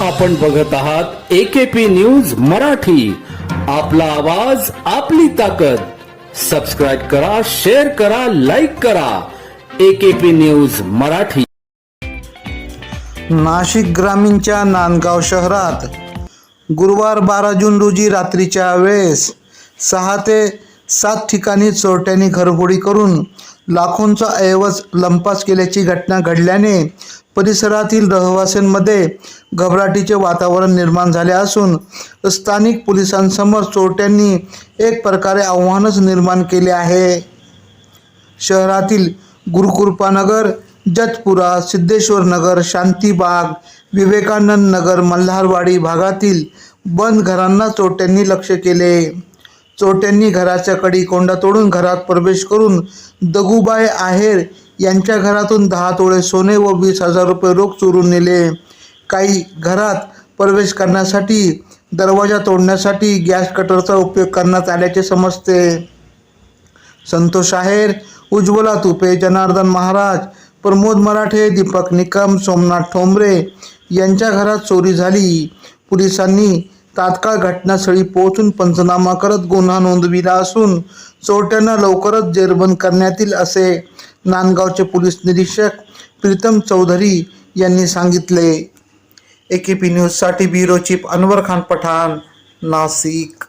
आपण बघत आहात एकेपी न्यूज मराठी. आपला आवाज आपली ताकद. सबस्क्राईब करा शेअर करा लाईक करा. AKP news Marathi. नाशिक ग्रामीणच्या नांदगाव शहरात गुरुवार बारा जून रोजी रात्रीच्या वेळेस सहा ते सात ठिकाणी चोरट्यांनी घरफोडी करून लाखोंचा ऐवज लंपास केल्याची घटना घडल्याने परिसरातील रहिवाशांमध्ये घबराटीचे वातावरण निर्माण झाले असून स्थानिक पोलिसांसमोर चोरट्यांनी एक प्रकारे आव्हानच निर्माण केले आहे. शहरातील गुरुकृपानगर जतपुरा सिद्धेश्वर नगर शांतीबाग विवेकानंद नगर मल्हारवाडी भागातील बंद घरांना चोरट्यांनी लक्ष केले. चोरट्यांनी घराच्या कडी कोंडा तोडून घरात प्रवेश करून दगूबाई आहेर यांच्या घरातून दहा तोळे सोने व वीस हजार रुपये रोख चोरून नेले. काही घरात प्रवेश करण्यासाठी दरवाजा तोडण्यासाठी गॅस कटरचा उपयोग करण्यात आल्याचे समजते. संतोष आहेर उज्ज्वला तुपे जनार्दन महाराज प्रमोद मराठे दीपक निकम सोमनाथ ठोंबरे यांच्या घरात चोरी झाली. पोलिसांनी तात्काळ घटनास्थळी पोहोचून पंचनामा करत गुन्हा नोंदविला असून चोरट्यांना लवकरच जेरबंद करण्यात येईल असे नांदगावचे पोलीस निरीक्षक प्रीतम चौधरी यांनी सांगितले. ए के पी न्यूजसाठी ब्युरो चीफ अनवर खान पठाण नाशिक.